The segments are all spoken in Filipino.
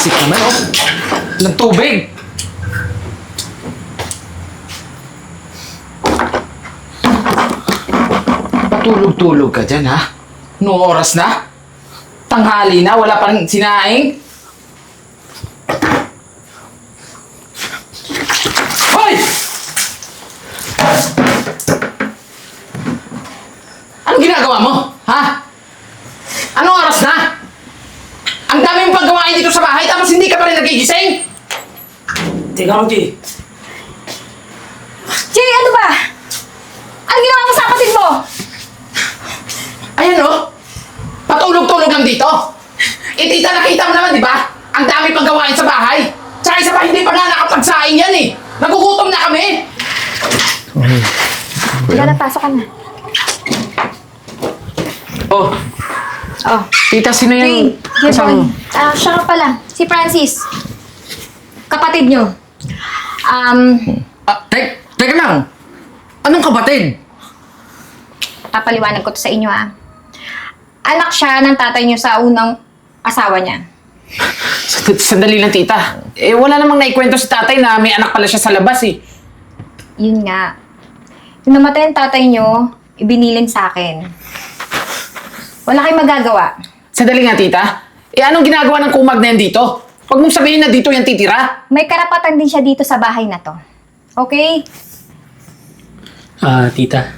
Sip naman, oh. Ng tubig. Patulog-tulog ka dyan, ha? Noong oras na? Tanghali na, wala pang sinaing? Hoy! Anong ginagawa mo? Ha? Anong oras na? Ang dami mong paggawain dito sa bahay tapos hindi ka pa rin nagigising? Teka lang, Jay. Jay, ano ba? Ano ginawa mo sa kapatid mo? Ayan oh! Patulog-tulog lang dito! Eh tita, nakita mo naman, di ba? Ang dami pang gawain sa bahay! Tsaka isa pa, hindi pa nga nakapagsaing yan eh! Nagugutom na kami! Wala na, pasok ka na. Oh, Oh, tita, sino Jay, Jay boy. Ah, siya ka pala. Si Francis. Kapatid nyo. Um, Ah, tek, teka lang! Anong kapatid? papaliwanag ko to sa inyo ah. Anak siya ng tatay nyo sa unang asawa niya. Sand- Sandali lang, tita. Eh, wala namang naikwento si tatay na may anak pala siya sa labas eh. Yun nga. Nung namatay ang tatay nyo, ibinilin sa akin. Wala kayong magagawa. Sandali nga, tita. Eh, anong ginagawa ng kumag na yan dito? Huwag mong sabihin na dito yan titira. May karapatan din siya dito sa bahay na to. Okay? Ah, tita.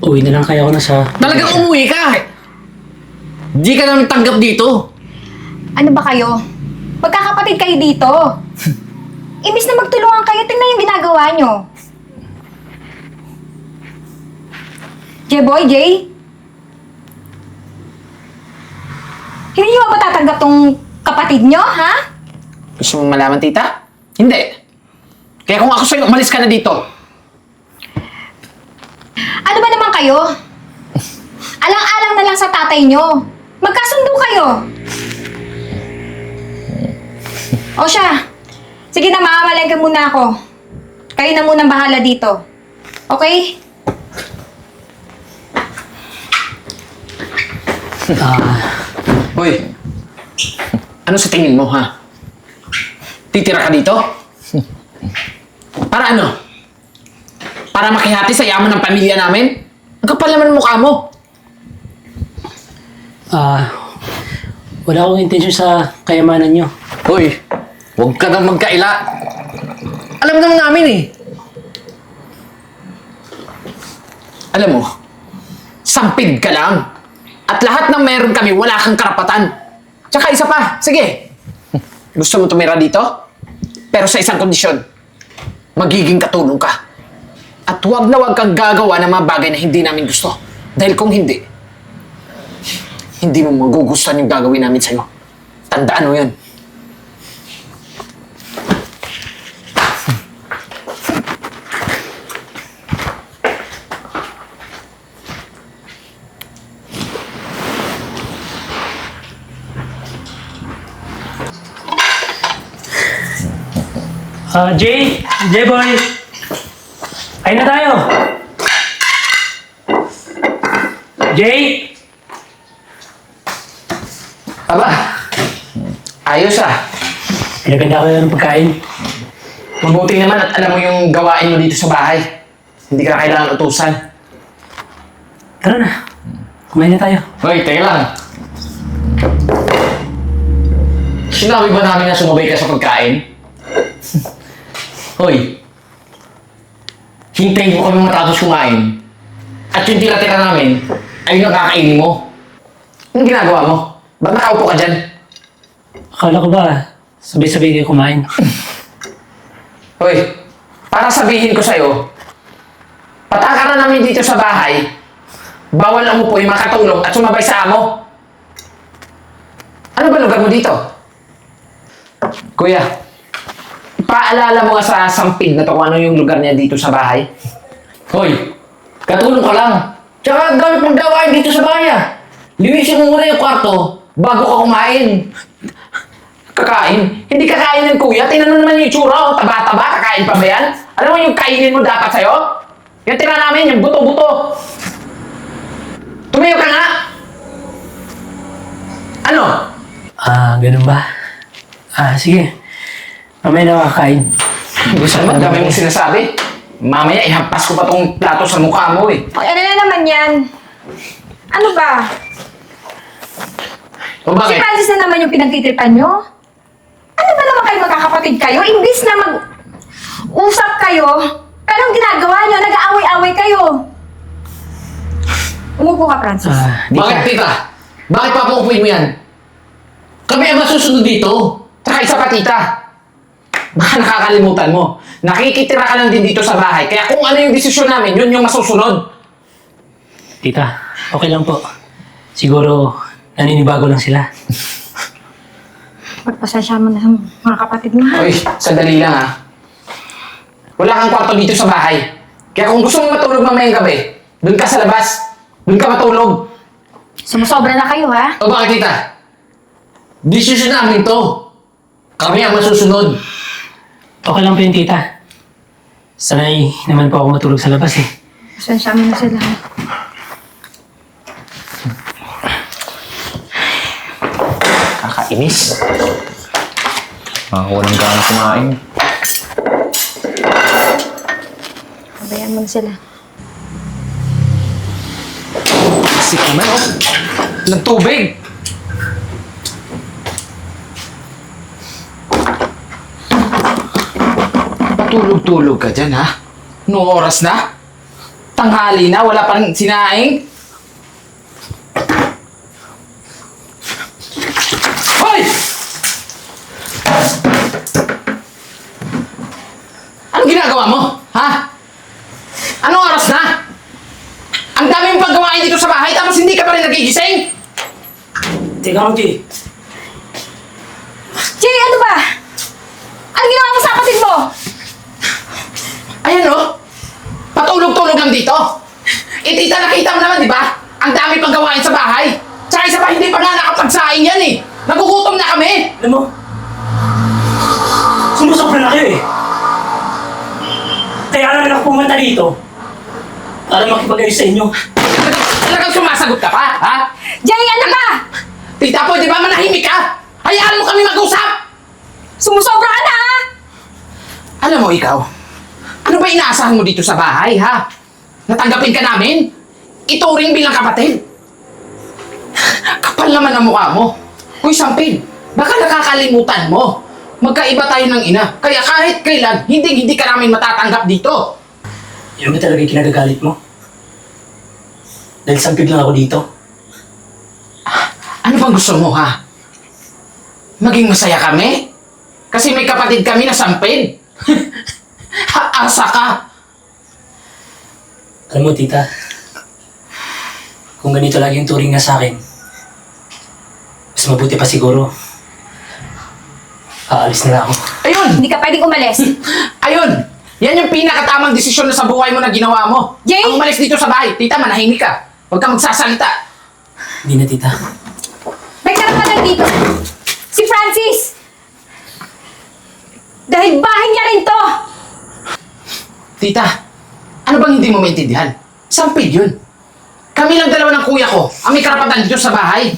Uwi na lang kaya ako na sa... Talagang umuwi ka! Di ka namin tanggap dito. Ano ba kayo? Magkakapatid kayo dito. Imbis na magtulungan kayo, tingnan yung ginagawa nyo. J-boy, Jay? Hindi nyo ba tatanggap tong kapatid nyo, ha? Gusto mong malaman, tita? Hindi. Kaya kung ako sa'yo, umalis ka na dito. Ano ba naman kayo? Alang-alang na lang sa tatay nyo. Magkasundo kayo. O siya. Sige na, mamamalengke muna ako. Kayo na munang bahala dito. Okay? Ah, Hoy, ano sa tingin mo, ha? Titira ka dito? Para ano? Para makihati sa yaman ng pamilya namin? Ang kapal naman ng mukha mo. ah... wala akong intensyon sa kayamanan nyo. Hoy, huwag ka nang magkaila. Alam naman namin eh. Alam mo, sampid ka lang. At lahat ng meron kami, wala kang karapatan. Tsaka isa pa, sige. Gusto mo tumira dito? Pero sa isang kondisyon, magiging katulong ka. At huwag na huwag kang gagawa ng mga bagay na hindi namin gusto. Dahil kung hindi, hindi mo magugustuhan yung gagawin namin sa'yo. Tandaan mo yun. Ah, Jay! Jay boy! Ayun na tayo! Jay! Aba, ayos ah. Pinaganda ko ng pagkain. Mabuti naman at alam mo yung gawain mo dito sa bahay. Hindi ka na kailangan utusan. Tara na. Kumain na tayo. Hoy, teka lang. Sinabi ba namin na sumabay ka sa pagkain? Hoy, hintayin mo kami matapos kumain. At yung tira-tira namin, ay yung kakainin mo. Anong ginagawa mo? Ba't nakaupo ka dyan? Akala ko ba, sabay-sabay kayo kumain. Hoy, para sabihin ko sa'yo, patakaran namin dito sa bahay, bawal ang umupo yung makatulong at sumabay sa amo. Ano ba lugar mo dito? Kuya, paalala mo nga sa sampid na to kung ano yung lugar niya dito sa bahay. Hoy, katulong ka lang. Tsaka ang dami pang dawain dito sa bahay ah. Linisin mo muna yung kwarto bago ka kumain. Kakain? Hindi kakain ng kuya. Tingnan mo naman yung itsura. Oh. Taba-taba. Kakain pa ba yan? Alam mo yung kainin mo dapat sa'yo? Yung tira namin, yung buto-buto. Tumayo ka nga! Ano? Ah, ganun ba? Ah, sige. Mamaya na kakain. Gusto mo, dami mong sinasabi. Mamaya, ihampas ko pa tong plato sa mukha mo eh. Ay, ano na naman yan? Ano ba? O Si bakit? Francis na naman yung pinagtitripan nyo? Ano ba naman kayo magkakapatid kayo? Imbis na mag-usap kayo, pero ang ginagawa nyo, nag-aaway-aaway kayo. Umupo ka, Francis. Ah, di Bakit, ka. tita? Bakit papupuin mo yan? Kami ang masusunod dito. Tsaka isa pa, tita. Baka nakakalimutan mo. Nakikitira ka lang din dito sa bahay. Kaya kung ano yung desisyon namin, yun yung masusunod. Tita, okay lang po. Siguro, naninibago lang sila. Pagpasensya mo na sa mga kapatid mo? Uy, sandali lang ha. Wala kang kwarto dito sa bahay. Kaya kung gusto mong matulog mamayang gabi, doon ka sa labas. Doon ka matulog. Sumusobra na kayo, ha? O bakit, tita? Desisyon namin to. Kami ang masusunod. Okay lang po yun, tita. Sanay naman po ako matulog sa labas eh. Pasensya mo na sila? Kakainis. Mga walang gana kumain. Pabayaan mo na sila. Kasi naman, oh. Ng tubig. Patulog-tulog ka dyan, ha? Noong oras na? Tanghali na, wala pang sinaing? Hoy! Anong ginagawa mo? Ha? Anong oras na? Ang dami mong paggawain dito sa bahay tapos hindi ka pa rin nagigising? Teka lang, Ti. Jay, ano ba? Ano ginawa mo sa kapatid mo? Ayan oh. Patulog-tulog lang dito. Eh tita, nakita mo naman, di ba? Ang dami pang gawain sa bahay. Tsaka isa pa, hindi pa nga nakapagsaing yan eh. Nagugutom na kami. Alam mo, sumusobra na kayo eh. Kaya naman ako pumunta dito para makipag-ayos sa inyo. Talagang sumasagot ka pa, ha? Jay, ano ba? Tita, pwede ba manahimik ka? Hayaan mo kami mag-usap! Sumusobra ka na, ha? Alam mo ikaw, ano ba inaasahan mo dito sa bahay, ha? Natanggapin ka namin? Ituring bilang kapatid? Kapal naman ang mukha mo. Uy, Sampin, baka nakakalimutan mo. Magkaiba tayo ng ina. Kaya kahit kailan, hindi hindi ka namin matatanggap dito. Yun ba talaga yung kinagagalit mo? Dahil sampid lang ako dito. Ano bang gusto mo, ha? Maging masaya kami? Kasi may kapatid kami na Asa ka. Alam mo, tita, kung ganito lagi yung turing na sa akin, mas mabuti pa siguro. Aalis na lang ako. Ayun! Hindi ka pwedeng umalis. Ayun! Yan yung pinakatamang desisyon na sa buhay mo na ginawa mo. Jay! Ang umalis dito sa bahay. Tita, manahimik ka. Huwag ka magsasalita. Hindi na, tita. May karapatan dito. Si Francis! Dahil bahay niya rin to! Tita, ano bang hindi mo maintindihan? Sampid yun. Kami lang dalawa ng kuya ko ang may karapatan dito sa bahay.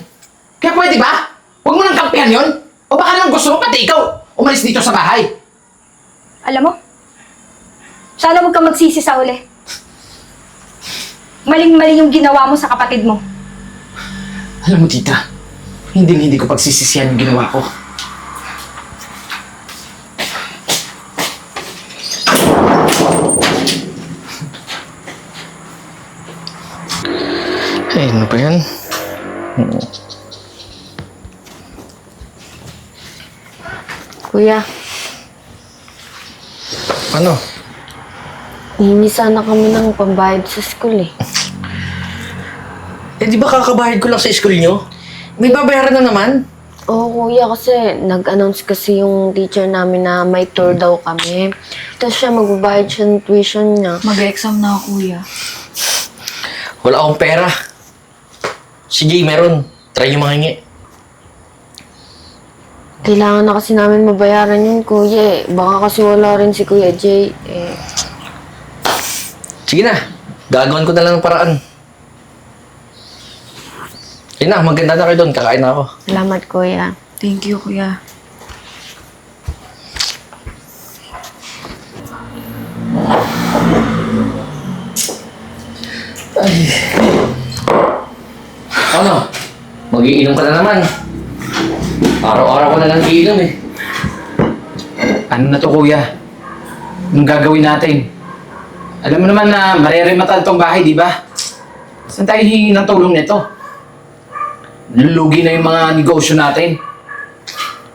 Kaya pwede ba? Huwag mo nang kampihan yun. O baka naman gusto mo pati ikaw umalis dito sa bahay. Alam mo, sana huwag ka magsisi sa uli. Maling-mali yung ginawa mo sa kapatid mo. Alam mo, tita, hindi hindi ko pagsisisihan yung ginawa ko. Eh, ano ba yan? Kuya, Ano? hihingi sana kami ng pambayad sa school eh. Eh, di ba kakabayad ko lang sa school nyo? May babayaran na naman. Oo, kuya, kasi nag-announce kasi yung teacher namin na may tour daw kami. Tapos siya, magbabayad siya ng tuition niya. Mag-exam na ako, kuya. Wala akong pera. Si meron. Try niyo manghingi. Kailangan na kasi namin mabayaran yun, kuya. eh. Baka kasi wala rin si Kuya Jay. Eh, Sige na. Gagawan ko na lang ng paraan. Sige na, maganda na kayo doon. Kakain na ako. salamat, kuya. Thank you, kuya. Ay. Ano? Magiinom ka na naman. Araw-araw ko na lang iinom eh. Ano na to kuya? Anong gagawin natin? Alam mo naman na marerematan tong bahay, di ba? Saan tayo hihingi ng tulong nito? Lulugi na yung mga negosyo natin.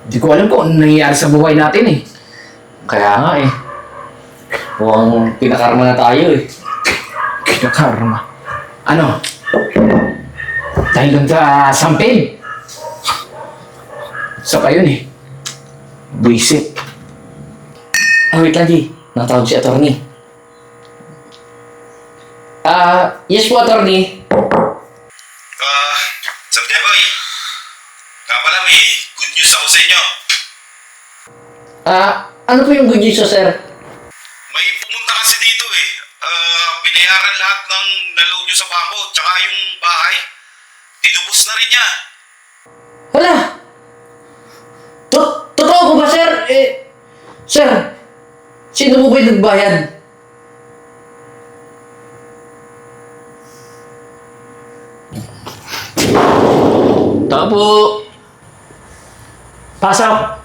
Hindi ko alam kung ano nangyayari sa buhay natin eh. Kaya nga eh. Mukhang pinakarma na tayo eh. Kinakarma. Ano? Dahil dun sa sampid. Isa pa yun eh. Buisit. Ah, wait lang, Di. Natawag si attorney. Ah, yes po, attorney. Ah, Sabdeboy. Nga pala, may good news ako sa inyo. Ah, ano po yung good news, sir? May pumunta kasi dito eh. Ah, binayaran lahat ng naloan nyo sa bangko, tsaka yung bahay. Tinubos na rin niya. Wala! To- Totoo po ba, sir? Eh, sir, sino po ba yung nagbayad? Tapo! Pasok!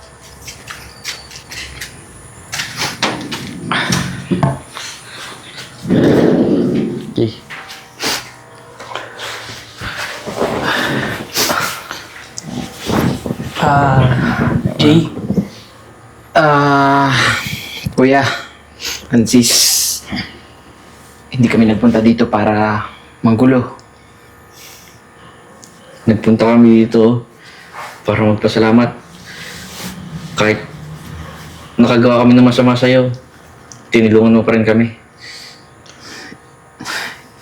Jay, Ah, kuya, Francis, hindi kami nagpunta dito para manggulo. Nagpunta kami dito para magpasalamat. Kahit nakagawa kami ng masama sa'yo, tinulungan mo pa rin kami.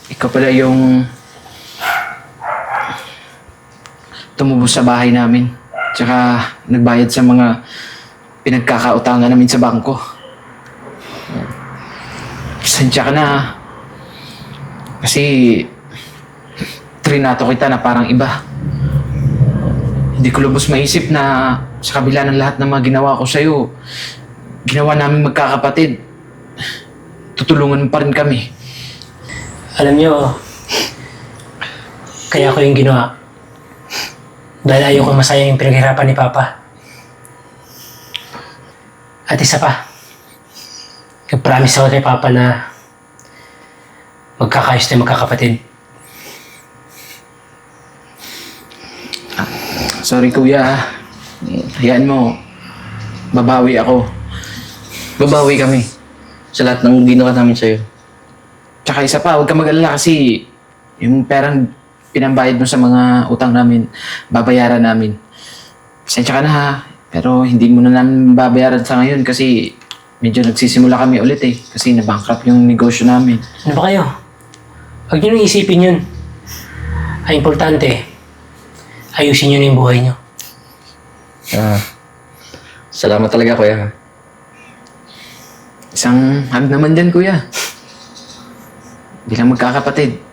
Ikaw pala yung tumubos sa bahay namin. Tsaka nagbayad sa mga pinagkakautangan namin sa bangko. Sensya ka na. ha. Kasi trinato kita na parang iba. Hindi ko lubos maisip na sa kabila ng lahat ng mga ginawa ko sa'yo, ginawa namin magkakapatid. Tutulungan mo pa rin kami. alam nyo, kaya ko yung ginawa. Dahil ayaw ko masaya yung pinaghirapan ni Papa. At isa pa, nag-promise ako kay Papa na magkakayos tayo magkakapatid. Sorry kuya ha. Hayaan mo. Babawi ako. Babawi kami sa lahat ng ginawa namin sa'yo. Tsaka isa pa, huwag ka mag-alala kasi yung perang pinambayad mo sa mga utang namin, babayaran namin. Pasensya ka na ha. Pero hindi mo na namin babayaran sa ngayon kasi medyo nagsisimula kami ulit eh. Kasi na-bankrupt yung negosyo namin. Ano ba kayo? Huwag nyo nang isipin yun. Ang importante, ayusin nyo na yung buhay nyo. Ah, salamat talaga, kuya. Isang hug naman din kuya. Bilang magkakapatid.